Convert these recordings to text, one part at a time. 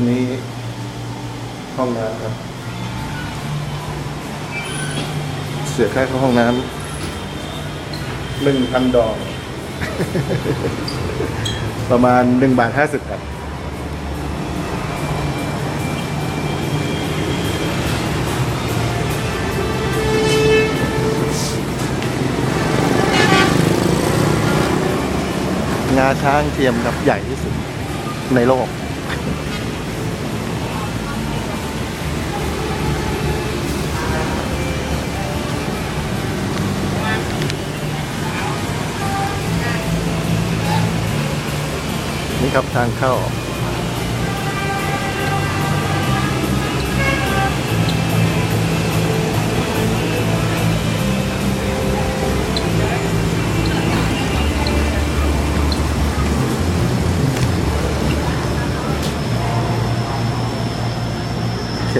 อันนี้ห้องน้ำครับ เสียค่าเข้าห้องน้ำหนึ่งพันดอง ประมาณหนึ่งบาทห้าสิบครับงาช้างเทียมครับใหญ่ที่สุดในโลก นี่ครับทางเข้า โอเค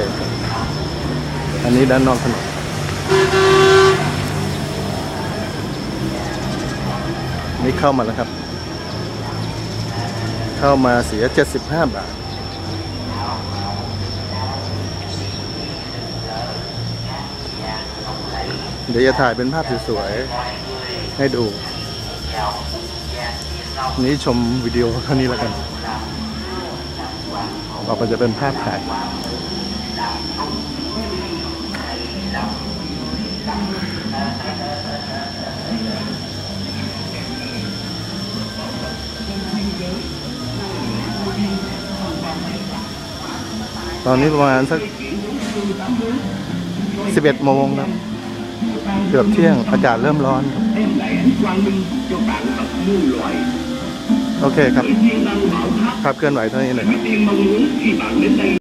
อันนี้ด้านนอกถนนนี่เข้ามาแล้วครับ เข้ามาเสีย 75 บาท เดี๋ยวจะถ่ายเป็นภาพสวยๆ ให้ดู นี้ชมวิดีโอเท่านี้แล้วกัน ต่อไปจะเป็นภาพถ่าย ตอนนี้ประมาณสักสิบเอ็ดโมงครับเกือบเที่ยงอากาศเริ่มร้อนครับ โอเคครับขับเคลื่อนไหวเท่านี้เลย